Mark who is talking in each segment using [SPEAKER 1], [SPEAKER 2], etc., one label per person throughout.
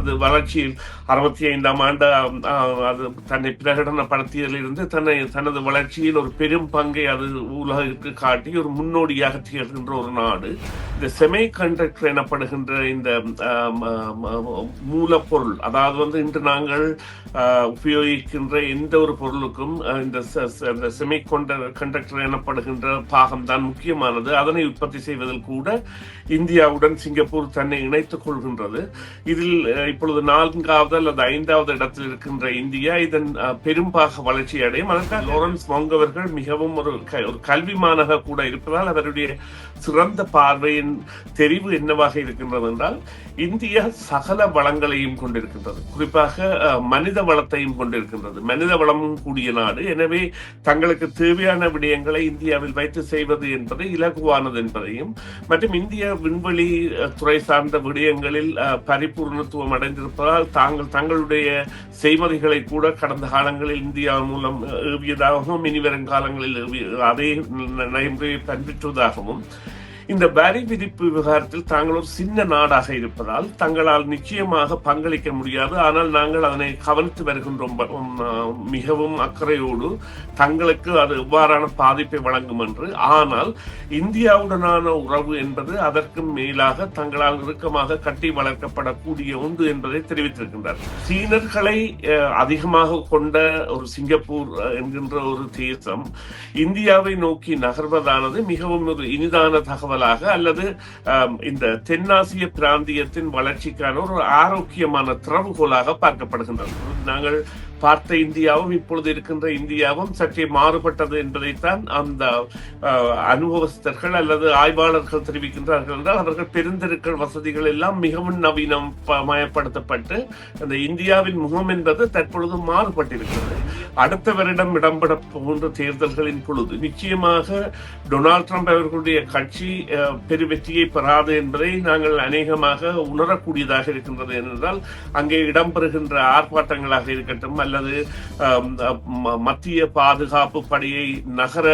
[SPEAKER 1] அது வளர்ச்சியில் அறுபத்தி ஐந்தாம் ஆண்டு அது தன்னை பிரகடனப்படுத்தியதிலிருந்து தன்னை தனது வளர்ச்சியில் ஒரு பெரும் பங்கை அது உலகிற்கு காட்டி ஒரு முன்னோடியாக திகழ்கின்ற ஒரு நாடு. இந்த செமை கண்டக்டர் எனப்படுகின்ற இந்த மூலப்பொருள் அதாவது வந்து இன்று நாங்கள் உபயோகிக்கின்ற எந்த ஒரு பொருளுக்கும் இந்த ச- செமை கண்டக்டர் எனப்படுகின்ற பாகம் தான் முக்கியமானது. அதனை உற்பத்தி செய்வதில் கூட இந்தியாவுடன் சிங்கப்பூர் தன்னை இணைத்துக் கொள்கின்றது. இதில் இப்பொழுது நான்காவது அல்லது ஐந்தாவது இடத்தில் இருக்கின்ற இந்தியா இதன் பெரும்பாக வளர்ச்சி அடையும். அதற்காக லோரன்ஸ் மோங் அவர்கள் மிகவும் ஒரு க- ஒரு கல்விமானாக கூட இருப்பதால் அவருடைய சிறந்த பார்வையின் தெரிவு என்னவாக இருக்கின்றது என்றால் இந்தியா சகல வளங்களையும் கொண்டிருக்கின்றது. குறிப்பாக மனித வளத்தையும் கொண்டிருக்கின்றது. மனித வளமும் கூடிய நாடு. எனவே தங்களுக்கு தேவையான விடயங்களை இந்தியாவில் வைத்து செய்வது என்பது இலகுவானது என்பதையும் மற்றும் இந்திய விண்வெளி துறை சார்ந்த விடயங்களில் பரிபூர்ணத்துவம் அடைந்திருப்பதால் தாங்கள் தங்களுடைய செய்மதிகளை கூட கடந்த காலங்களில் இந்தியா மூலம் ஏவியதாகவும் இனி வரும் காலங்களில் ஏவிய- அதே நடைமுறையை பின்பற்றுவதாகவும் இந்த வரி விதிப்பு விவகாரத்தில் தாங்கள் ஒரு சின்ன நாடாக இருப்பதால் தங்களால் நிச்சயமாக பங்களிக்க முடியாது. ஆனால் நாங்கள் அதனை கவனித்து வருகின்றோம். மிகவும் அக்கறையோடு தங்களுக்கு அது எவ்வாறான பாதிப்பை வழங்கும் என்று. ஆனால் இந்தியாவுடனான உறவு என்பது அதற்கும் மேலாக தங்களால் இறுக்கமாக கட்டி வளர்க்கப்படக்கூடிய ஒன்று என்பதை தெரிவித்திருக்கின்றார். சீனர்களை அஹ், அதிகமாக கொண்ட ஒரு சிங்கப்பூர் என்கின்ற ஒரு தேசம் இந்தியாவை நோக்கி நகர்வதானது மிகவும் ஒரு இனிதான தகவல் தகவலாக அல்லது இந்த தென்னாசிய பிராந்தியத்தின் வளர்ச்சிக்கான ஒரு ஆரோக்கியமான திறவுகோலாக பார்க்கப்படுகின்றது. நாங்கள் பார்த்த இந்தியாவும் இப்பொழுது இருக்கின்ற இந்தியாவும் சற்றே மாறுபட்டது என்பதைத்தான் அந்த அனுபவஸ்தர்கள் அல்லது ஆய்வாளர்கள் தெரிவிக்கின்றார்கள் என்றால் அவர்கள் பெருந்தெருக்கள் வசதிகள் எல்லாம் மிகவும் நவீனம் ப- மயப்படுத்தப்பட்டு அந்த இந்தியாவின் முகம் என்பது தற்பொழுது மாறுபட்டிருக்கிறது. அடுத்த வருடம் இடம்பெற போன்ற தேர்தல்களின் பொழுது நிச்சயமாக டொனால்ட் ட்ரம்ப் அவர்களுடைய கட்சி அஹ், பெருவெற்றியை பெறாது என்பதை நாங்கள் அநேகமாக உணரக்கூடியதாக இருக்கின்றது என்றால் அங்கே இடம்பெறுகின்ற ஆர்ப்பாட்டங்களாக இருக்கட்டும் அல்லது மத்திய பாதுகாப்பு படையை நகர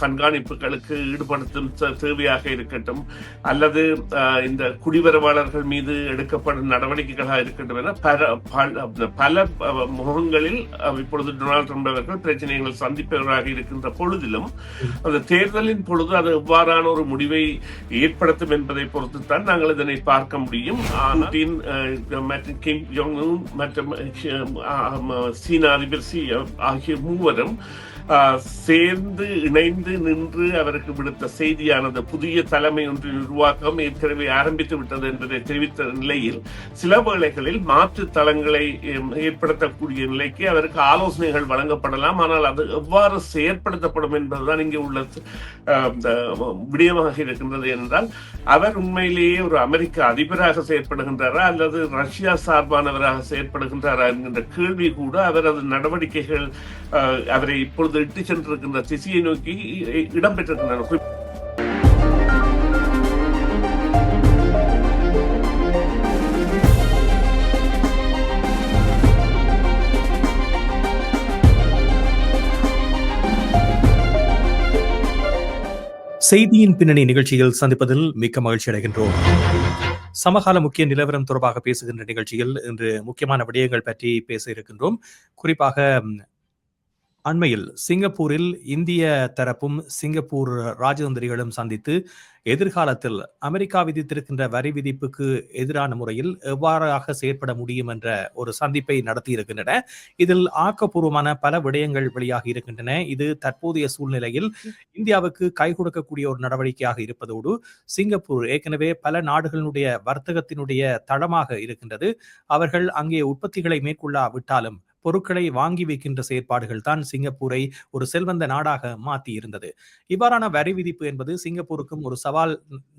[SPEAKER 1] கண்காணிப்புகளுக்கு ஈடுபடுத்தும் தேவையாக இருக்கட்டும் அல்லது இந்த குடிவரவாளர்கள் மீது எடுக்கப்படும் நடவடிக்கைகளாக இருக்கட்டும் என பல பல- முகங்களில் இப்பொழுது டொனால்ட் ட்ரம்ப் அவர்கள் பிரச்சனைகள் சந்திப்பவராக இருக்கின்ற பொழுதிலும் அந்த தேர்தலின் பொழுது அது எவ்வாறான ஒரு முடிவை ஏற்படுத்தும் என்பதை பொறுத்து தான் நாங்கள் இதனை பார்க்க முடியும். மற்றும் கிம் ஜோங் மற்றும் அஹ், அஹ், சீன அதிபர் சேர்ந்து இணைந்து நின்று அவருக்கு விடுத்த செய்தியானது புதிய தலைமை ஒன்றின் உருவாக்கம் ஏற்கனவே ஆரம்பித்து விட்டது என்பதை தெரிவித்த நிலையில் சில வேளைகளில் மாற்று தளங்களை ஏற்படுத்தக்கூடிய நிலைக்கு அவருக்கு ஆலோசனைகள் வழங்கப்படலாம். ஆனால் அது எவ்வாறு செயற்படுத்தப்படும் என்பதுதான் இங்கே உள்ள அஹ், இந்த விடயமாக இருக்கின்றது என்றால் அவர் உண்மையிலேயே ஒரு அமெரிக்க அதிபராக செயற்படுகின்றாரா அல்லது ரஷ்யா சார்பானவராக செயற்படுகின்றாரா என்கின்ற கேள்வி கூட அவரது நடவடிக்கைகள் அவரை இப்பொழுது இட்டு சென்றிருக்கின்ற திசையை நோக்கி இடம்பெற்றிருக்கின்றன.
[SPEAKER 2] செய்தியின் பின்னணி நிகழ்ச்சியில் சந்திப்பதில் மிக்க மகிழ்ச்சி அடைகின்றோம். சமகால முக்கிய நிலவரம் தொடர்பாக பேசுகின்ற நிகழ்ச்சியில் இன்று முக்கியமான விடயங்கள் பற்றி பேச இருக்கின்றோம். குறிப்பாக அண்மையில் சிங்கப்பூரில் இந்திய தரப்பும் சிங்கப்பூர் ராஜதந்திரிகளும் சந்தித்து எதிர்காலத்தில் அமெரிக்கா விதித்திருக்கின்ற வரி விதிப்புக்கு எதிரான முறையில் எவ்வாறாக செயற்பட முடியும் என்ற ஒரு சந்திப்பை நடத்தியிருக்கின்றன. இதில் ஆக்கப்பூர்வமான பல விடயங்கள் வெளியாகி இருக்கின்றன. இது தற்போதைய சூழ்நிலையில் இந்தியாவுக்கு கை கொடுக்கக்கூடிய ஒரு நடவடிக்கையாக இருப்பதோடு சிங்கப்பூர் ஏற்கனவே பல நாடுகளினுடைய வர்த்தகத்தினுடைய தளமாக இருக்கின்றது. அவர்கள் அங்கே உற்பத்திகளை மேற்கொள்ளாவிட்டாலும் பொருட்களை வாங்கி வைக்கின்ற செயற்பாடுகள் தான் சிங்கப்பூரை ஒரு செல்வந்த நாடாக மாற்றி இருந்தது இவ்வாறான வரி விதிப்பு என்பது சிங்கப்பூருக்கும் ஒரு சவால்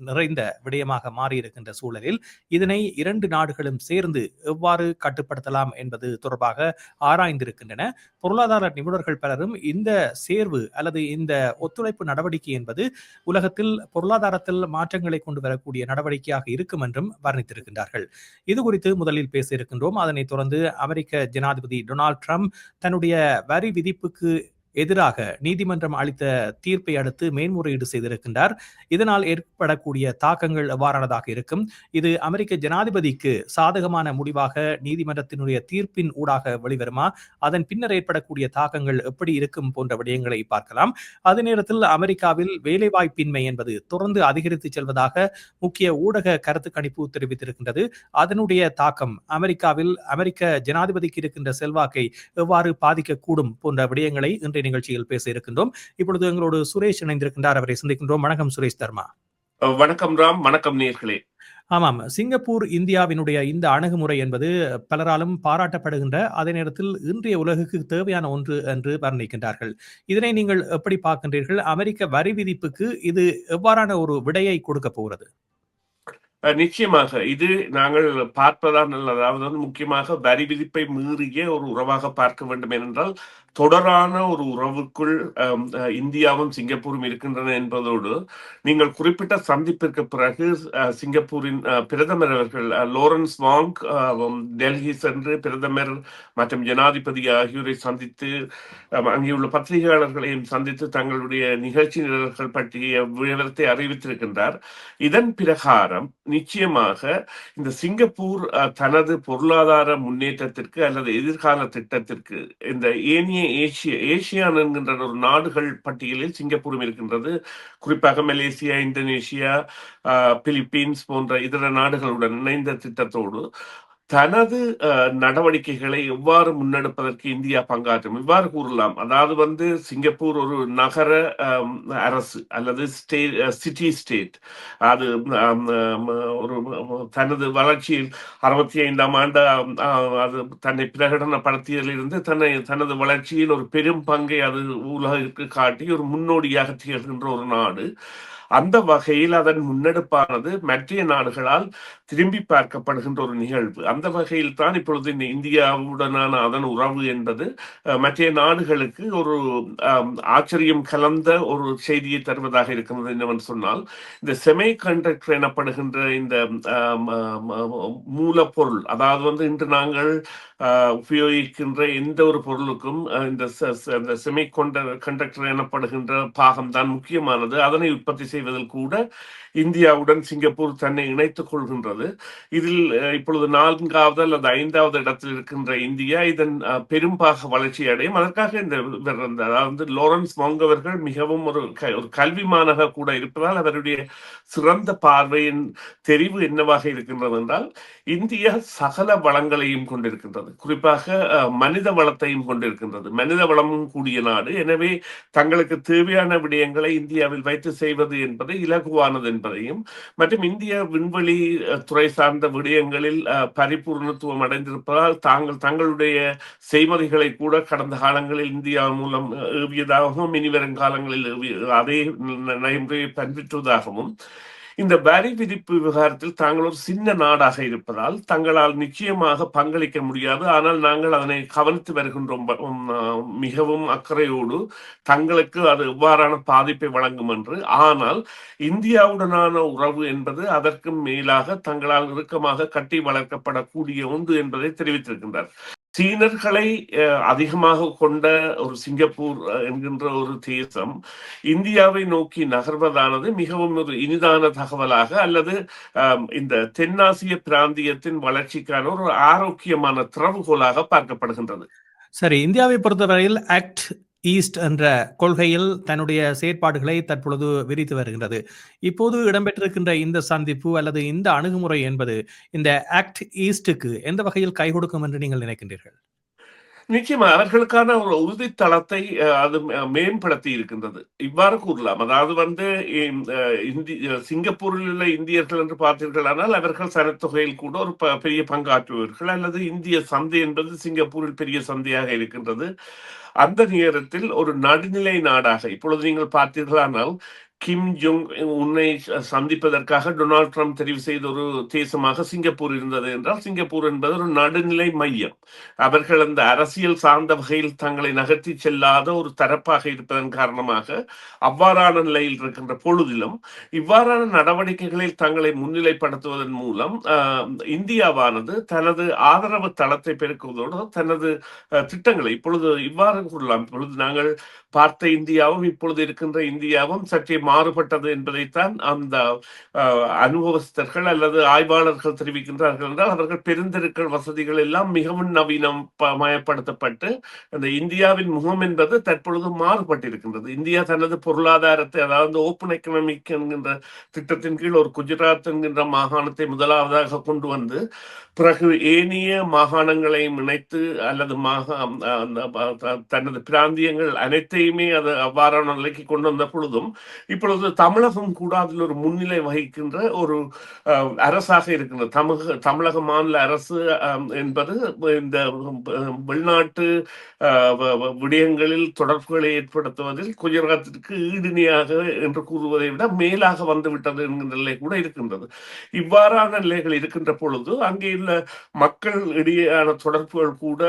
[SPEAKER 2] நிறைந்த விடயமாக மாறியிருக்கின்ற சூழலில் இதனை இரண்டு நாடுகளும் சேர்ந்து எவ்வாறு கட்டுப்படுத்தலாம் என்பது தொடர்பாக ஆராய்ந்திருக்கின்றன. பொருளாதார நிபுணர்கள் பலரும் இந்த சேர்வு அல்லது இந்த ஒத்துழைப்பு நடவடிக்கை என்பது உலகத்தில் பொருளாதாரத்தில் மாற்றங்களை கொண்டு வரக்கூடிய நடவடிக்கையாக இருக்கும் என்றும் வர்ணித்திருக்கின்றார்கள். இது குறித்து முதலில் பேச இருக்கின்றோம். அதனைத் தொடர்ந்து அமெரிக்க ஜனாதிபதி டொனால்ட் ட்ரம்ப் தன்னுடைய வரி விதிப்புக்கு எதிராக நீதிமன்றம் அளித்த தீர்ப்பை அடுத்து மேன்முறையீடு செய்திருக்கின்றார். இதனால் ஏற்படக்கூடிய தாக்கங்கள் எவ்வாறானதாக இருக்கும்? இது அமெரிக்க ஜனாதிபதிக்கு சாதகமான முடிவாக நீதிமன்றத்தினுடைய தீர்ப்பின் ஊடாக வெளிவருமா? அதன் பின்னர் ஏற்படக்கூடிய தாக்கங்கள் எப்படி இருக்கும் போன்ற விடயங்களை பார்க்கலாம். அதே நேரத்தில் அமெரிக்காவில் வேலைவாய்ப்பின்மை என்பது தொடர்ந்து அதிகரித்து செல்வதாக முக்கிய ஊடக கருத்து கணிப்பு தெரிவித்திருக்கின்றது. அதனுடைய தாக்கம் அமெரிக்காவில் அமெரிக்க ஜனாதிபதிக்கு இருக்கின்ற செல்வாக்கை எவ்வாறு பாதிக்கக்கூடும் போன்ற விடயங்களை இன்றைய நிகழ்ச்சியில் பேச இருக்கின்றோம். இப்பொழுது எங்களோடு சுரேஷ் இணைந்திருக்கின்றார். அவரை சந்திக்கின்றோம். வணக்கம் சுரேஷ் தர்மா.
[SPEAKER 1] வணக்கம் ராம். வணக்கம் நேர்களே.
[SPEAKER 2] ஆமாம். சிங்கப்பூர் இந்தியாவினுடைய இந்த அணுகுமுறை என்பது பலராலும் பாராட்டப்படுகின்ற அதே நேரத்தில் இன்றைய உலகுக்கு தேவையான ஒன்று என்று வர்ணிக்கின்றார்கள். இதனை நீங்கள் எப்படி பார்க்கின்றீர்கள்? அமெரிக்க வரி விதிப்புக்கு இது எவ்வாறான ஒரு விடையை கொடுக்க போகிறது?
[SPEAKER 1] நிச்சயமாக. இது நாங்கள் பார்ப்பதான் அதாவது முக்கியமாக வரி விதிப்பை மீறிய ஒரு உறவாக பார்க்க வேண்டும் என்றால் தொடரான ஒரு உறவுக்குள் இந்தியாவும் சிங்கப்பூரும் இருக்கின்றன என்பதோடு நீங்கள் குறிப்பிட்ட சந்திப்பிற்கு பிறகு சிங்கப்பூரின் பிரதமர் அவர்கள் லோரன்ஸ் வாங் டெல்லி சென்று பிரதமர் மற்றும் ஜனாதிபதி ஆகியோரை சந்தித்து அங்கேயுள்ள பத்திரிகையாளர்களையும் சந்தித்து தங்களுடைய நிகழ்ச்சி நிரல்கள் பற்றிய விவரத்தை அறிவித்திருக்கின்றார். இதன் பிரகாரம் நிச்சயமாக இந்த சிங்கப்பூர் தனது பொருளாதார முன்னேற்றத்திற்கு அல்லது எதிர்கால திட்டத்திற்கு இந்த ஏனைய ஏசிய ஏசியான் என்கின்ற ஒரு நாடுகள் பட்டியலில் சிங்கப்பூரும் இருக்கின்றது. குறிப்பாக மலேசியா இந்தோனேஷியா பிலிப்பீன்ஸ் போன்ற இதர நாடுகளுடன் இணைந்த திட்டத்தோடு தனது நடவடிக்கைகளை எவ்வாறு முன்னெடுப்பதற்கு இந்தியா பங்காற்றும்? இவ்வாறு கூறலாம். அதாவது வந்து சிங்கப்பூர் ஒரு நகர அரசு அல்லது ஸ்டே சிட்டி ஸ்டேட் அது ஒரு தனது வளர்ச்சியில் அறுபத்தி ஐந்தாம் ஆண்டு அது தன்னை பிரகடனப்படுத்தியதிலிருந்து தன்னை தனது வளர்ச்சியில் ஒரு பெரும் பங்கை அது உலகிற்கு காட்டி ஒரு முன்னோடியாக திகழ்கின்ற ஒரு நாடு. அந்த வகையில் அதன் முன்னெடுப்பானது மற்ற நாடுகளால் திரும்பி பார்க்கப்படுகின்ற ஒரு நிகழ்வு. அந்த வகையில் தான் இப்பொழுது இந்தியாவுடனான அதன் உறவு என்பது அஹ், மற்ற நாடுகளுக்கு ஒரு ஆச்சரியம் கலந்த ஒரு செய்தியை தருவதாக இருக்கிறது என்னவென்று சொன்னால் இந்த செமை கண்டக்டர் எனப்படுகின்ற இந்த மூலப்பொருள் அதாவது வந்து இன்று நாங்கள் உபயோகிக்கின்ற எந்த ஒரு பொருளுக்கும் இந்த செமி கொண்ட செமி கண்டக்டர் எனப்படுகின்ற பாகம் தான் முக்கியமானது. அதனை உற்பத்தி செய்வதில் கூட இந்தியாவுடன் சிங்கப்பூர் தன்னை இணைத்துக் கொள்கின்றது. இதில் இப்பொழுது நான்காவது அல்லது ஐந்தாவது இடத்தில் இருக்கின்ற இந்தியா இதன் பெரும்பாக வளர்ச்சி அடையும். அதற்காக இந்த அதாவது லோரன்ஸ் மாங் அவர்கள் மிகவும் ஒரு க- ஒரு கல்விமானாக கூட இருப்பதால் அவருடைய சிறந்த பார்வையின் தெரிவு என்னவாக இருக்கின்றது என்றால் இந்தியா சகல வளங்களையும் கொண்டிருக்கின்றது. குறிப்பாக மனித வளத்தையும் கொண்டிருக்கின்றது. மனித வளமும் கூடிய நாடு. எனவே தங்களுக்கு தேவையான விடயங்களை இந்தியாவில் வைத்து செய்வது என்பது இலகுவானது என்பதையும் மற்றும் இந்திய விண்வெளி துறை சார்ந்த விடயங்களில் பரிபூர்ணத்துவம் அடைந்திருப்பதால் தாங்கள் தங்களுடைய செய்மதிகளை கூட கடந்த காலங்களில் இந்தியா மூலம் ஏவியதாகவும் இனி வரும் காலங்களில் அதே நடைமுறையை பின்பற்றுவதாகவும் இந்த வரி விதிப்பு விவகாரத்தில் தாங்கள் ஒரு சின்ன நாடாக இருப்பதால் தங்களால் நிச்சயமாக பங்களிக்க முடியாது. ஆனால் நாங்கள் அதனை கவனித்து வருகின்றோம். உம், மிகவும் அக்கறையோடு தங்களுக்கு அது எவ்வாறான பாதிப்பை வழங்கும் என்று. ஆனால் இந்தியாவுடனான உறவு என்பது அதற்கும் மேலாக தங்களால் இறுக்கமாக கட்டி வளர்க்கப்படக்கூடிய ஒன்று என்பதை தெரிவித்திருக்கின்றார். சீனர்களை அதிகமாக கொண்ட ஒரு சிங்கப்பூர் என்கின்ற ஒரு தேசம் இந்தியாவை நோக்கி நகர்வதானது மிகவும் ஒரு இனிதான தகவலாக அல்லது இந்த தென்னாசிய பிராந்தியத்தின் வளர்ச்சிக்கான ஒரு ஆரோக்கியமான திறவுகோலாக பார்க்கப்படுகின்றது.
[SPEAKER 2] சரி இந்தியாவை பொறுத்தவரையில் ஆக்ட் ஈஸ்ட் என்ற கொள்கையில் தன்னுடைய செயற்பாடுகளை தற்பொழுது விரித்து வருகின்றது. இப்போது இடம்பெற்றிருக்கின்ற இந்த சந்திப்பு அல்லது இந்த அணுகுமுறை என்பது இந்த ஆக்ட் ஈஸ்டுக்கு எந்த வகையில் கை கொடுக்கும் என்று நீங்கள் நினைக்கின்றீர்கள்?
[SPEAKER 1] நிச்சயமா அவர்களுக்கான ஒரு உறுதித்தளத்தை தளத்தை அது மேம்படுத்தி இருக்கின்றது. இவ்வாறு கூறலாம். அதாவது வந்து இந்த, இந்தி சிங்கப்பூரில் உள்ள இந்தியர்கள் என்று பார்த்தீர்களானால் அவர்கள் சனத்தொகையில் கூட ஒரு பெரிய பங்காற்றுவார்கள் அல்லது இந்திய சந்தை என்பது சிங்கப்பூரில் பெரிய சந்தையாக இருக்கின்றது. அந்த நேரத்தில் ஒரு நடுநிலை நாடாக இப்பொழுது நீங்கள் பார்த்தீர்களானால் கிம் ஜோங் உன்னை சந்திப்பதற்காக டொனால்ட் ட்ரம்ப் தெரிவு செய்த ஒரு தேசமாக சிங்கப்பூர் இருந்தது என்றால் சிங்கப்பூர் என்பது ஒரு நடுநிலை மையம். அவர்கள் அந்த அரசியல் சார்ந்த வகையில் தங்களை நகர்த்தி செல்லாத ஒரு தரப்பாக இருப்பதன் காரணமாக அவ்வாறான நிலையில் இருக்கின்ற பொழுதிலும் இவ்வாறான நடவடிக்கைகளில் தங்களை முன்னிலைப்படுத்துவதன் மூலம் ஆஹ், இந்தியாவானது தனது ஆதரவு தளத்தை பெருக்குவதோடு தனது திட்டங்களை இப்பொழுது இவ்வாறு கூறலாம். இப்பொழுது நாங்கள் பார்த்த இந்தியாவும் இப்பொழுது இருக்கின்ற இந்தியாவும் சற்றே மாறுபட்டது என்பதைத்தான் அந்த அனுபவஸ்தர்கள் அல்லது ஆய்வாளர்கள் தெரிவிக்கின்றார்கள் என்றால் அவர்கள் பெருந்தெருக்கள் வசதிகள் எல்லாம் மிகவும் நவீனம் மயப்படுத்தப்பட்டு அந்த இந்தியாவின் முகம் என்பது தற்பொழுது மாறுபட்டிருக்கின்றது. இந்தியா தனது பொருளாதாரத்தை அதாவது ஓப்பன் எக்கனாமிக் என்கின்ற திட்டத்தின் கீழ் ஒரு குஜராத் என்கின்ற மாகாணத்தை முதலாவதாக கொண்டு வந்து பிறகு ஏனைய மாகாணங்களையும் இணைத்து அல்லது மாகா தனது பிராந்தியங்கள் அனைத்தையுமே அது அவ்வாறான நிலைக்கு கொண்டு வந்த பொழுதும் இப்பொழுது தமிழகம் கூட அதில் ஒரு முன்னிலை வகிக்கின்ற ஒரு அஹ், அரசாக இருக்கின்றது. தமிழக தமிழக மாநில அரசு என்பது இந்த வெளிநாட்டு விடயங்களில் தொடர்புகளை ஏற்படுத்துவதில் குஜராத்திற்கு ஈடுணையாக என்று கூறுவதை விட மேலாக வந்துவிட்டது என்கின்ற நிலை கூட இருக்கின்றது. இவ்வாறான நிலைகள் இருக்கின்ற பொழுது அங்கே உள்ள மக்கள் இடையேயான தொடர்புகள் கூட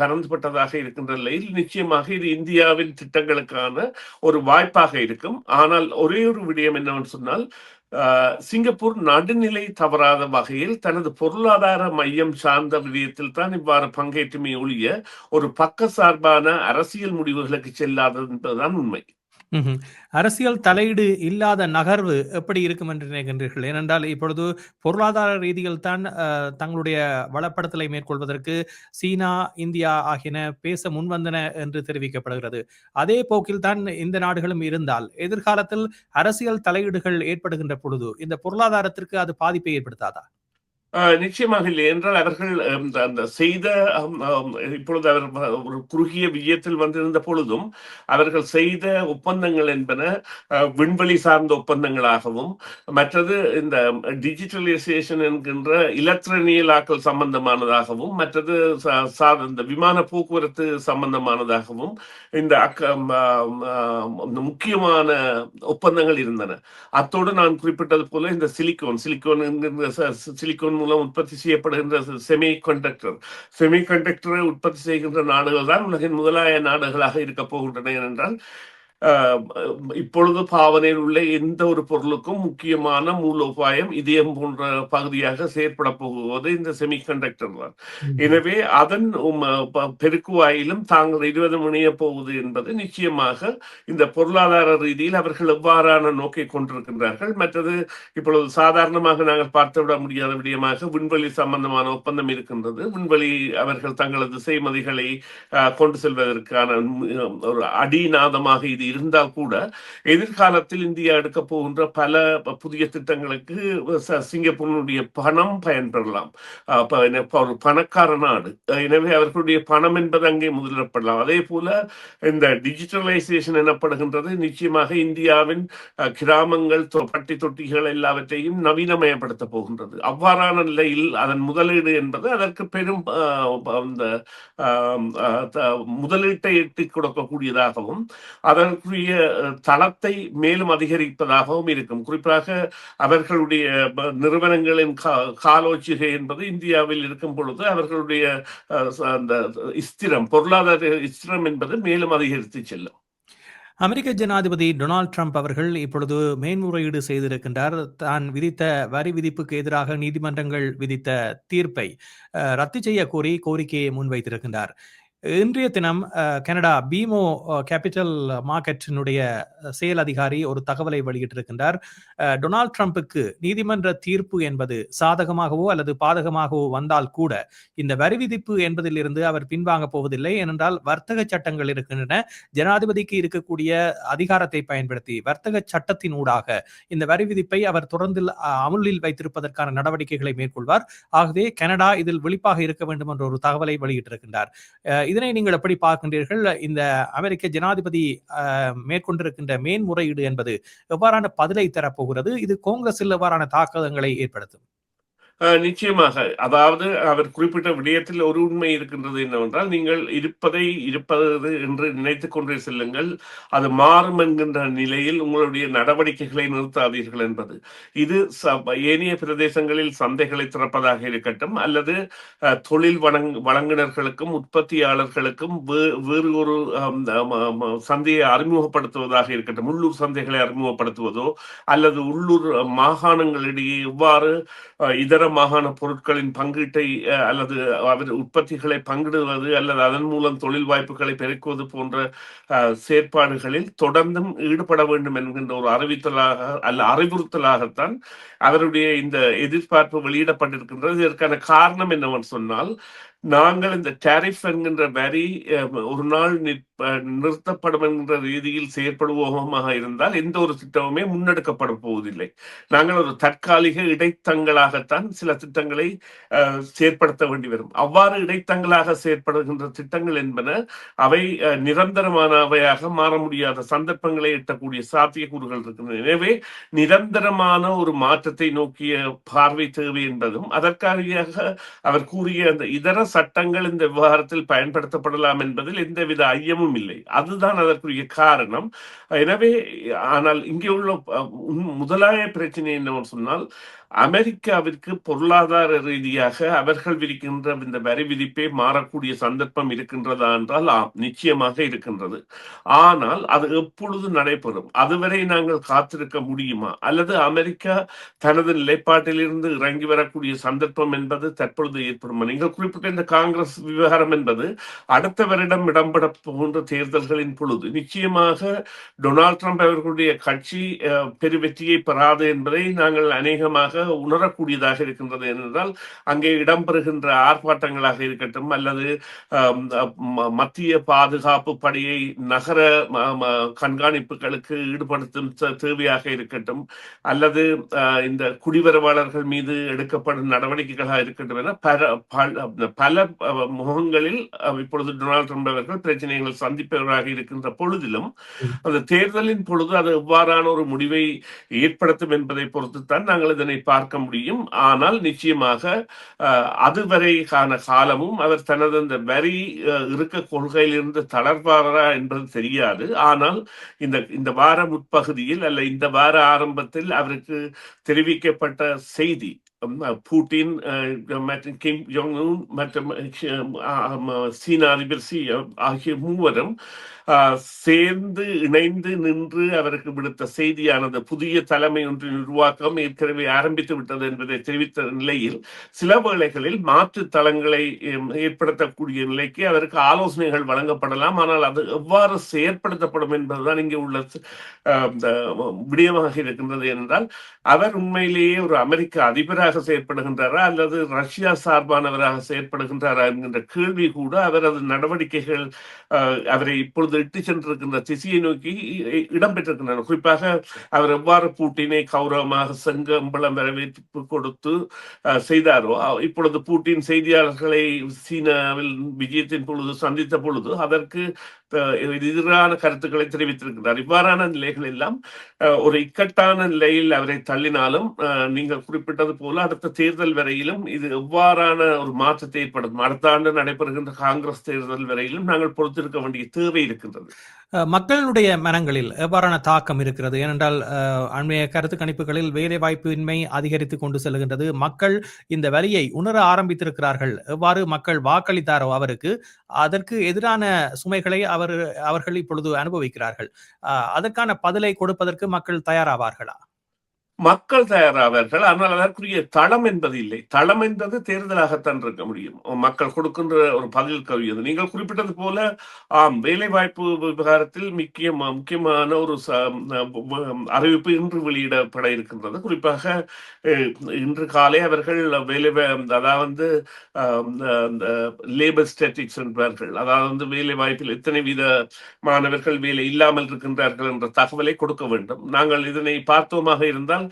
[SPEAKER 1] பரந்துபட்டதாக இருக்கின்ற நிலையில் நிச்சயமாக இது இந்தியாவின் திட்டங்களுக்கான ஒரு வாய்ப்பாக இருக்கும். ஆனால் ஒரே ஒரு விடயம் என்னவென்று சொன்னால் ஆஹ், சிங்கப்பூர் நடுநிலை தவறாத வகையில் தனது பொருளாதார மையம் சார்ந்த விடயத்தில் தான் இவ்வாறு பங்கேற்றுமே ஒழிய ஒரு பக்க சார்பான அரசியல் முடிவுகளுக்கு செல்லாதது என்பதுதான் உண்மை.
[SPEAKER 2] ம்ஹும். அரசியல் தலையீடு இல்லாத நகர்வு எப்படி இருக்கும் என்று நினைக்கின்றீர்கள்? ஏனென்றால் இப்பொழுது பொருளாதார ரீதியில் தான் தங்களுடைய வளப்படுத்தலை மேற்கொள்வதற்கு சீனா இந்தியா ஆகியன பேச முன்வந்தன என்று தெரிவிக்கப்படுகிறது. அதே போக்கில் தான் இந்த நாடுகளும் இருந்தால் எதிர்காலத்தில் அரசியல் தலையீடுகள் ஏற்படுகின்ற பொழுது இந்த பொருளாதாரத்திற்கு அது பாதிப்பை ஏற்படுத்தாதா?
[SPEAKER 1] நிச்சயமாக இல்லை. என்றால் அவர்கள் அந்த- செய்த இப்பொழுது அவர் ஒரு குறுகிய விஜயத்தில் வந்திருந்த பொழுதும் அவர்கள் செய்த ஒப்பந்தங்கள் என்பன விண்வெளி சார்ந்த ஒப்பந்தங்களாகவும் மற்றது இந்த டிஜிட்டலைசேஷன் என்கின்ற இலத்திரனியலாக்கல் சம்பந்தமானதாகவும் மற்றது சா- இந்த விமான போக்குவரத்து சம்பந்தமானதாகவும் இந்த அக்க- இந்த முக்கியமான ஒப்பந்தங்கள் இருந்தன. அத்தோடு நான் குறிப்பிட்டது போல இந்த சிலிக்கோன் சிலிக்கோன் சிலிக்கோன் மூலம் உற்பத்தி செய்யப்படுகின்ற செமி கண்டக்டர் செமி கண்டக்டரை உற்பத்தி செய்கின்ற நாடுகள் தான் உலகின் முதலாய நாடுகளாக இருக்க போகின்றன என்றால் இப்பொழுது பாவனையில் உள்ள எந்த ஒரு பொருளுக்கும் முக்கியமான மூலோபாயம் இதயம் போன்ற பகுதியாக செயற்பட போகுவது இந்த செமி கண்டக்டர் தான் எனவே அதன் பெருக்குவாயிலும் தாங்கள் இருவரும் இணைய போவது என்பது நிச்சயமாக இந்த பொருளாதார ரீதியில் அவர்கள் எவ்வாறான நோக்கை கொண்டிருக்கின்றார்கள்? மற்றது இப்பொழுது சாதாரணமாக நாங்கள் பார்த்துவிட முடியாத விடயமாக விண்வெளி சம்பந்தமான ஒப்பந்தம் இருக்கின்றது. விண்வெளி அவர்கள் தங்களது செய்மதிகளை கொண்டு செல்வதற்கான ஒரு அடிநாதமாக இது இருந்தால் கூட எதிர்காலத்தில் இந்தியா எடுக்க போகின்ற பல புதிய திட்டங்களுக்கு சிங்கப்பூருடைய சிங்கப்பூரினுடைய பணம் பயன்பெறலாம் ஒரு பணக்கார நாடு. எனவே அவர்களுடைய பணம் என்பது அங்கே முதலிடப்படலாம். அதே போல இந்த டிஜிட்டலைசேஷன் எனப்படுகின்றது நிச்சயமாக இந்தியாவின் கிராமங்கள் பட்டி தொட்டிகள் எல்லாவற்றையும் நவீனமயப்படுத்த போகின்றது. அவ்வாறான நிலையில் அதன் முதலீடு என்பது அதற்கு பெரும் அந்த முதலீட்டை எட்டி கொடுக்கக்கூடியதாகவும் அதன் அதற்குரிய தளத்தை மேலும் அதிகரிப்பதாகவும் இருக்கும். குறிப்பாக அவர்களுடைய நிறுவனங்களின் காலோச்சிகை என்பது இந்தியாவில் இருக்கும் பொழுது அவர்களுடைய அந்த ஸ்திரம் பொருளாதார ஸ்திரம் என்பது மேலும் அதிகரித்து செல்லும்.
[SPEAKER 2] அமெரிக்க ஜனாதிபதி டொனால்ட் ட்ரம்ப் அவர்கள் இப்பொழுது மேன்முறையீடு செய்திருக்கின்றார். தான் விதித்த வரி விதிப்புக்கு எதிராக நீதிமன்றங்கள் விதித்த தீர்ப்பை அஹ், ரத்து செய்ய கோரி கோரிக்கையை முன்வைத்திருக்கின்றார். இன்றைய தினம் கனடா பீமோ கேபிட்டல் மார்க்கெட்டினுடைய செயல் அதிகாரி ஒரு தகவலை வெளியிட்டிருக்கின்றார். டொனால்ட் ட்ரம்புக்கு நீதிமன்ற தீர்ப்பு என்பது சாதகமாகவோ அல்லது பாதகமாகவோ வந்தால் கூட இந்த வரி விதிப்பு என்பதிலிருந்து அவர் பின்வாங்க போவதில்லை. ஏனென்றால் வர்த்தக சட்டங்கள் இருக்கின்றன. ஜனாதிபதிக்கு இருக்கக்கூடிய அதிகாரத்தை பயன்படுத்தி வர்த்தக சட்டத்தின் ஊடாக இந்த வரி விதிப்பை அவர் தொடர்ந்து அமுலில் வைத்திருப்பதற்கான நடவடிக்கைகளை மேற்கொள்வார். ஆகவே கனடா இதில் விழிப்பாக இருக்க வேண்டும் என்ற ஒரு தகவலை வெளியிட்டிருக்கின்றார். இதனை நீங்கள் எப்படி பார்க்கின்றீர்கள்? இந்த அமெரிக்க ஜனாதிபதி அஹ், மேற்கொண்டிருக்கின்ற மேன்முறையீடு என்பது எவ்வாறான பதிலை தரப்போகிறது? இது காங்கிரஸில் எவ்வாறான தாக்கங்களை ஏற்படுத்தும்?
[SPEAKER 1] நிச்சயமாக. அதாவது அவர் குறிப்பிட்ட விடயத்தில் ஒரு உண்மை இருக்கின்றது என்னவென்றால் நீங்கள் இருப்பதை இருப்பது என்று நினைத்துக் கொண்டே செல்லுங்கள். அது மாறும் என்கின்ற நிலையில் உங்களுடைய நடவடிக்கைகளை நிறுத்தாதீர்கள் என்பது. இது ஏனைய பிரதேசங்களில் சந்தைகளை திறப்பதாக இருக்கட்டும் அல்லது தொழில் வழங் வழங்குனர்களுக்கும் உற்பத்தியாளர்களுக்கும் வே- வேறு ஒரு சந்தையை அறிமுகப்படுத்துவதாக இருக்கட்டும் உள்ளூர் சந்தைகளை அறிமுகப்படுத்துவதோ அல்லது உள்ளூர் மாகாணங்களிடையே எவ்வாறு இதர மாகாண பொருட்களின் பங்கீட்டை அல்லது அவர் உற்பத்திகளை பங்கிடுவது அல்லது அதன் மூலம் தொழில் வாய்ப்புகளை பெருக்குவது போன்ற செயற்பாடுகளில் தொடர்ந்தும் ஈடுபட வேண்டும் என்கின்ற ஒரு அறிவித்தலாக அல்ல அறிவுறுத்தலாகத்தான் அவருடைய இந்த எதிர்பார்ப்பு வெளியிடப்பட்டிருக்கின்றது. இதற்கான காரணம் என்னவென்று சொன்னால் நாங்கள் இந்த டேரிஃப் என்கின்ற வரி ஒரு நாள் நிறுத்தப்படும் என்கிற ரீதியில் செயற்படுவோமாக இருந்தால் எந்த ஒரு திட்டமுமே முன்னெடுக்கப்பட போவதில்லை. நாங்கள் ஒரு தற்காலிக இடைத்தங்களாகத்தான் சில திட்டங்களை செயற்படுத்த வேண்டி வரும். அவ்வாறு இடைத்தங்களாக செயற்படுகின்ற திட்டங்கள் என்பன அவை அஹ், நிரந்தரமானவையாக மாற முடியாத சந்தர்ப்பங்களை எட்டக்கூடிய சாத்தியக்கூறுகள் இருக்கின்றன. எனவே நிரந்தரமான ஒரு மாற்றத்தை நோக்கிய பார்வை தேவை என்பதும் அதற்காக அவர் கூறிய அந்த இதர சட்டங்கள் இந்த விவகாரத்தில் பயன்படுத்தப்படலாம் என்பதில் எந்தவித ஐயமும் இல்லை. அதுதான் அதற்குரிய காரணம். எனவே ஆனால் இங்கே உள்ள முதலாய பிரச்சனை என்னவென்று சொன்னால் அமெரிக்காவிற்கு பொருளாதார ரீதியாக அவர்கள் விதிக்கின்ற இந்த வரி விதிப்பே மாறக்கூடிய சந்தர்ப்பம் இருக்கின்றதா என்றால் ஆம் நிச்சயமாக இருக்கின்றது. ஆனால் அது எப்பொழுது நடைபெறும்? அதுவரை நாங்கள் காத்திருக்க முடியுமா? அல்லது அமெரிக்கா தனது நிலைப்பாட்டிலிருந்து இறங்கி வரக்கூடிய சந்தர்ப்பம் என்பது தற்பொழுது ஏற்படுமா? நீங்கள் குறிப்பிட்ட இந்த காங்கிரஸ் விவகாரம் என்பது அடுத்த வருடம் இடம்பெற போகின்ற தேர்தல்களின் பொழுது நிச்சயமாக டொனால்ட் ட்ரம்ப் அவர்களுடைய கட்சி அஹ், பெருவெற்றியை பெறாது என்பதை நாங்கள் அநேகமாக உணரக்கூடியதாக இருக்கின்றது என்றால் அங்கே இடம்பெறுகின்ற ஆர்ப்பாட்டங்களாக இருக்கட்டும் அல்லது மத்திய பாதுகாப்பு படையை நகர கண்காணிப்புகளுக்கு ஈடுபடுத்தும் தேவையாக இருக்கட்டும் அல்லது இந்த குடிவரவாளர்கள் மீது எடுக்கப்படும் நடவடிக்கைகளாக இருக்கட்டும் என பல பல முகங்களில் இப்பொழுது டொனால்ட் ட்ரம்ப் அவர்கள் பிரச்சனைகள் சந்திப்பவராக இருக்கின்ற பொழுதிலும். அந்த தேர்தலின் பொழுது அது எவ்வாறான ஒரு முடிவை ஏற்படுத்தும் என்பதை பொறுத்துத்தான் நாங்கள் இதனை பார்க்க முடியும். ஆனால் நிச்சயமாக அஹ், அதுவரைக்கான காலமும் அவர் தனது அந்த வரி இருக்க கொள்கையிலிருந்து தளர்வாரா என்பது தெரியாது. ஆனால் இந்த இந்த வார முற்பகுதியில் அல்ல இந்த வார ஆரம்பத்தில் அவருக்கு தெரிவிக்கப்பட்ட செய்தி உம், மற்றும் கிம் ஜோங் உன் மற்றும் சீன அதிபர் சி ஆகிய மூவரும் uh, சேர்ந்து இணைந்து நின்று அவருக்கு விடுத்த செய்தியானது புதிய தலைமை ஒன்றின் உருவாக்கம் ஏற்கனவே ஆரம்பித்து விட்டது என்பதை தெரிவித்த நிலையில் சில வேளைகளில் மாற்று தளங்களை ஏற்படுத்தக்கூடிய நிலைக்கு அவருக்கு ஆலோசனைகள் வழங்கப்படலாம். ஆனால் அது எவ்வாறு செயற்படுத்தப்படும் என்பதுதான் இங்கே உள்ள விடயமாக இருக்கின்றது. என்றால் அவர் உண்மையிலேயே ஒரு அமெரிக்க அதிபராக செயற்படுகின்றாரா அல்லது ரஷ்யா சார்பானவராக செயற்படுகின்றாரா என்கின்ற கேள்வி கூட அவரது நடவடிக்கைகள் அவரை இப்பொழுது இட்டு சென்றிருக்கின்ற திசையை நோக்கி இடம்பெற்றிருக்கின்றன. குறிப்பாக அவர் எவ்வாறு பூட்டினை கௌரவமாக செங்கம்பளம் வரவேற்பு கொடுத்து செய்தாரோ இப்பொழுது பூட்டின் செய்தியாளர்களை சீனாவில் விஜயத்தின் பொழுது சந்தித்த பொழுது அதற்கு எதிரான கருத்துக்களை தெரிவித்திருக்கிறார். இவ்வாறான நிலைகள் எல்லாம் ஒரு இக்கட்டான நிலையில் அவரை தள்ளினாலும் நீங்கள் குறிப்பிட்டது போல அடுத்த தேர்தல் வரையிலும் இது எவ்வாறான ஒரு மாற்றத்தை ஏற்படும் அடுத்த ஆண்டு நடைபெறுகின்ற காங்கிரஸ் தேர்தல் வரையிலும் நாங்கள் பொறுத்திருக்க வேண்டிய தேவை இருக்கின்றது.
[SPEAKER 2] மக்களுடைய மனங்களில் எவ்வாறான தாக்கம் இருக்கிறது? ஏனென்றால் அண்மைய கருத்து கணிப்புகளில் வேலை வாய்ப்பின்மை அதிகரித்து கொண்டு செல்கின்றது. மக்கள் இந்த வரியை உணர ஆரம்பித்திருக்கிறார்கள். எவ்வாறு மக்கள் வாக்களித்தாரோ அவருக்கு அதற்கு எதிரான சுமைகளை அவர் அவர்கள் இப்பொழுது அனுபவிக்கிறார்கள். அதற்கான பதிலை கொடுப்பதற்கு மக்கள் தயாராவார்களா?
[SPEAKER 1] மக்கள் தயாராவார்கள். ஆனால் அதற்குரிய தளம் என்பது இல்லை. தளம் என்பது தேர்தலாகத்தான் இருக்க முடியும். மக்கள் கொடுக்கின்ற ஒரு பதில் கவியது நீங்கள் குறிப்பிட்டது போல ஆம் வேலை வாய்ப்பு விவகாரத்தில் முக்கிய முக்கியமான ஒரு அறிவிப்பு இன்று வெளியிடப்பட இருக்கின்றது. குறிப்பாக இன்று காலை அவர்கள் வேலை வா- அதாவது லேபர் ஸ்டாட்டிக்ஸ் என்பார்கள். அதாவது வந்து வேலை வாய்ப்பில் எத்தனை வீத மாணவர்கள் வேலை இல்லாமல் இருக்கின்றார்கள் என்ற தகவலை கொடுக்க வேண்டும். நாங்கள் இதனை பார்த்தோமாக இருந்தால்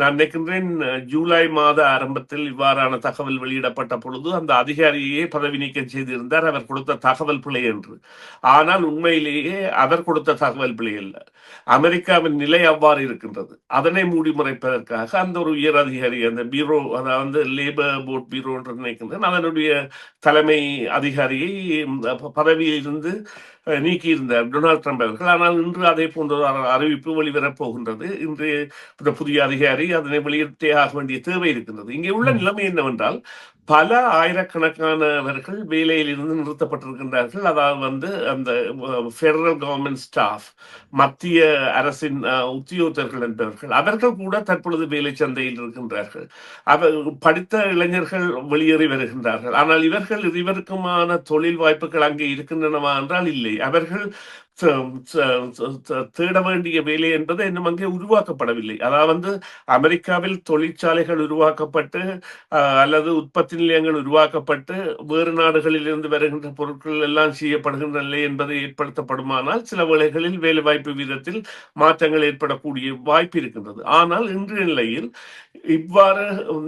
[SPEAKER 1] நான் நினைக்கின்றேன் ஜூலை மாத ஆரம்பத்தில் இவ்வாறான தகவல் வெளியிடப்பட்ட பொழுது அந்த அதிகாரியே பதவி நீக்கம் செய்திருந்தார் அவர் கொடுத்த தகவல் பிழை என்று. ஆனால் உண்மையிலேயே அவர் கொடுத்த தகவல் பிழை அல்ல. அமெரிக்காவின் நிலை அவ்வாறு இருக்கின்றது. அதனை மூடி மறைப்பதற்காக அந்த ஒரு உயர் அதிகாரி அந்த பீரோ அதாவது லேபர் போர்ட் பீரோ என்று நினைக்கின்றேன் அதனுடைய தலைமை அதிகாரியை பதவியிலிருந்து இருந்து நீக்கியிருந்தார் டொனால்ட் ட்ரம்ப் அவர்கள். ஆனால் இன்று அதே போன்ற அறிவிப்பு வெளிவரப் போகின்றது. இன்று புதிய அதிகாரி அதனை வெளியிட்டே ஆக வேண்டிய தேவை இருக்கின்றது இங்கே உள்ள. நிலைமை என்னவென்றால் பல ஆயிரக்கணக்கானவர்கள் வேலையில் இருந்து நிறுத்தப்பட்டிருக்கின்றார்கள். அதாவது வந்து அந்த ஃபெடரல் கவர்மெண்ட் ஸ்டாஃப் மத்திய அரசின் அஹ், உத்தியோகத்தர்கள் என்பவர்கள் அவர்கள் கூட தற்பொழுது வேலை சந்தையில் இருக்கின்றார்கள். அவர் படித்த இளைஞர்கள் வெளியேறி வருகின்றார்கள். ஆனால் இவர்கள் இருவருக்குமான தொழில் வாய்ப்புகள் அங்கே இருக்கின்றனவா என்றால் இல்லை. அவர்கள் தேட வேண்டிய வேலை என்பது இன்னும் அங்கே உருவாக்கப்படவில்லை. அதாவது அமெரிக்காவில் தொழிற்சாலைகள் உருவாக்கப்பட்டு அஹ், அல்லது உற்பத்தி நிலையங்கள் உருவாக்கப்பட்டு வேறு நாடுகளில் இருந்து வருகின்ற பொருட்கள் எல்லாம் செய்யப்படுகின்றன என்பதை ஏற்படுத்தப்படுமானால் சில வேளைகளில் வேலைவாய்ப்பு வீதத்தில் மாற்றங்கள் ஏற்படக்கூடிய வாய்ப்பு இருக்கின்றது. ஆனால் இன்றைய நிலையில் இவ்வாறு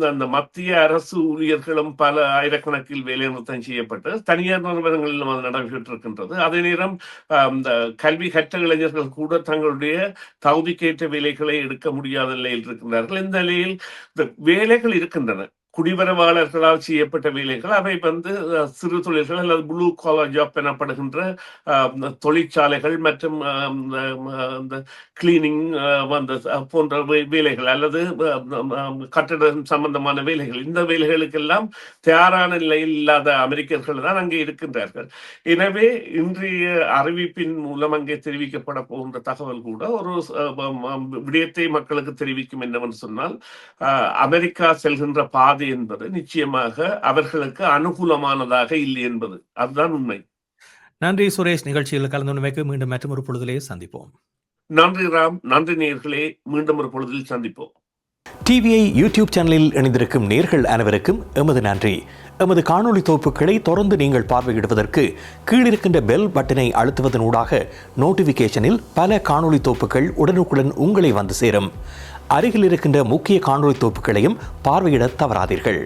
[SPEAKER 1] அந்த மத்திய அரசு ஊழியர்களும் பல ஆயிரக்கணக்கில் வேலைநிறுத்தம் செய்யப்பட்டு தனியார் நிறுவனங்களிலும் அது நடைபெற்றிருக்கின்றது அதே நேரம் ஆஹ், இந்த கல்வி கற்ற இளைஞர்கள் கூட தங்களுடைய தகுதிக்கேற்ற வேலைகளை எடுக்க முடியாத நிலையில் இருக்கின்றார்கள். இந்த நிலையில் இந்த வேலைகள் இருக்கின்றன. குடிவரவாளர்களால் செய்யப்பட்ட வேலைகள் அவை வந்து சிறு தொழில்கள் அல்லது ப்ளூ காலர் ஜாப் எனப்படுகின்ற தொழிற்சாலைகள் மற்றும் இந்த- கிளீனிங் அந்த போன்ற வேலைகள் அல்லது கட்டடம் சம்பந்தமான வேலைகள். இந்த வேலைகளுக்கெல்லாம் தயாரான நிலையில் இல்லாத அமெரிக்கர்கள் தான் அங்கே இருக்கின்றார்கள். எனவே இன்றைய அறிவிப்பின் மூலம் அங்கே தெரிவிக்கப்பட போகின்ற தகவல் கூட ஒரு விடயத்தை மக்களுக்கு தெரிவிக்கும் என்னவென்று சொன்னால் அமெரிக்கா செல்கின்ற பாதை என்பது நிச்சயமாக அவர்களுக்கு அனுகூலமானதாக இல்லை என்பது. அதுதான் உண்மை.
[SPEAKER 2] நன்றி சுரேஷ். நிகழ்ச்சியில் கலந்து கொண்டமைக்கு மீண்டும் மற்றும் ஒரு பொழுதிலே சந்திப்போம்.
[SPEAKER 1] நன்றி ராம். நன்றி நேயர்களே. மீண்டும் ஒரு பொழுதில் சந்திப்போம்.
[SPEAKER 3] டிவிஐ யூடியூப் சேனலில் இணைந்திருக்கும் நேர்கள் அனைவருக்கும் எமது நன்றி. எமது காணொளி தொகுப்புகளை தொடர்ந்து நீங்கள் பார்வையிடுவதற்கு கீழிருக்கின்ற பெல் பட்டனை அழுத்துவதன் ஊடாக நோட்டிபிகேஷனில் பல காணொளி தொகுப்புகள் உடனுக்குடன் உங்களை வந்து சேரும். அருகில் இருக்கின்ற முக்கிய காணொலி தொகுப்புகளையும் பார்வையிட தவறாதீர்கள்.